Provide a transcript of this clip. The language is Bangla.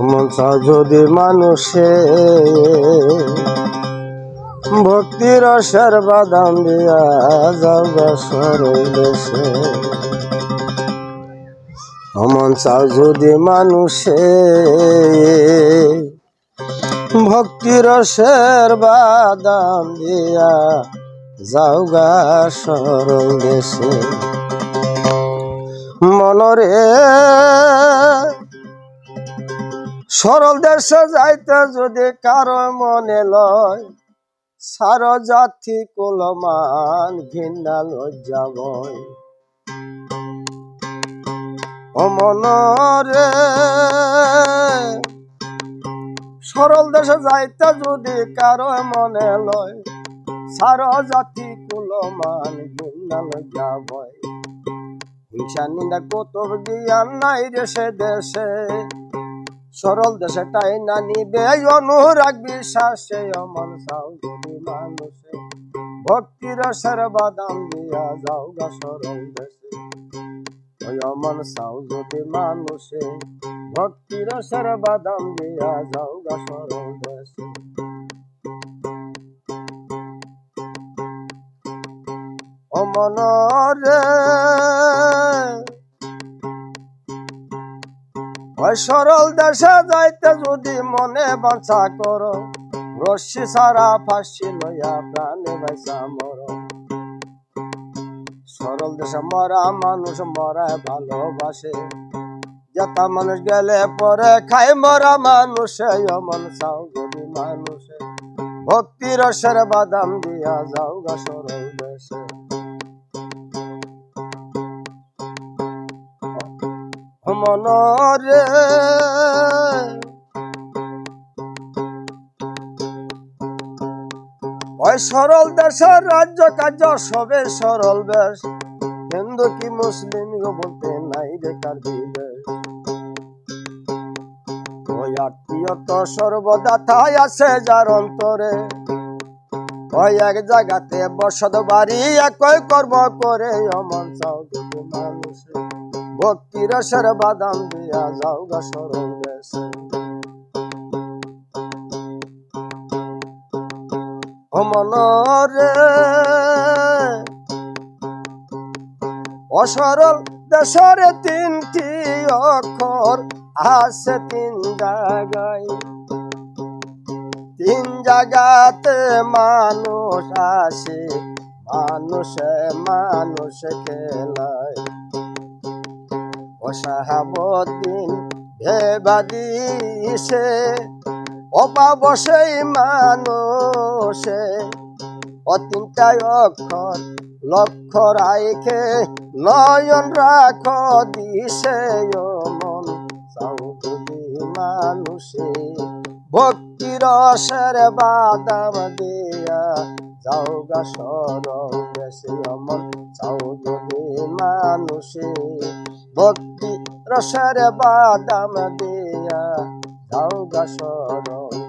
মনসা যদি মানুষে ভক্তির রসের বাদাম দিয়া বছর দেশে। অমন যদি মানুষে ভক্তি রসের বাদাম দিয়া যাও সরল দেশে। মনরে সরল দেশে যাইতে যদি কারও মনে লয়, সার জাতি কুলমান ঘৃণা লজ্জা বয়। ও মনরে, সরল দেশে যাইতে যদি কারও মনে লয়, সার জাতি কুলমান ঘৃণা লজ্জা বয়। হিংসা নিন্দা কত জ্ঞান নাই দেশে দেশে সরল দেশে টাই না নিবে? অনুরাগ বিশ্বাসে অমন সাউ যদি মানুষে। ভক্তি রসের বাদাম দিয়া যাও গা সরল দেশে। অমন সাউ যদি মানুষে। ভক্তি রসের বাদাম দিয়া যাও গা সরল দেশে। অমন রে। ওই সরল দেশে যাইতে যদি মনে বাঁচা করো, রশ্মি সারা ফাঁসি লইয়া প্রাণে বাইসা মর। সরল দেশে মরা মানুষ মরায় ভালোবাসে যতা মানুষ গেলে পরে খাই মরা মানুষে, অমন চাও যদি মানুষে। ভক্তি রসের বাদাম দিয়া যাও গা সরল। মনরে। ওই সরল দেশের রাজ্য কার্য সবে সরল বেশ। হিন্দু কি মুসলিম বলতে নাই বেকার বিদেশ ওই আত্মীয়ত সর্বদা তাই আছে যার অন্তরে। ওই এক জায়গাতে বসত বাড়ি একই কর্ম করে অমন চাও দুটো মানুষে ভক্তি বাদাম দিয়া যাও গা সরল রে অসরল দেশের তিনটি অক্ষর আছে তিন জায়গায়। তিন জায়গাতে মানুষ আসে, মানুষে মানুষ খেলায়। অসাহাবদিন ভেবাদিসে অপাবসেই মানুষে। অতিনটাই অক্ষর লক্ষ্য রাইখে নয়ন রাখ দিশে মন। চৌধুরী মানুষে, ভক্তি রসের বাদাম দিয়া যাও গা সরল দেশে অমন চৌধুরী মানুষে ভক্তি রসের বাদাম দিয়া দাও গা সরল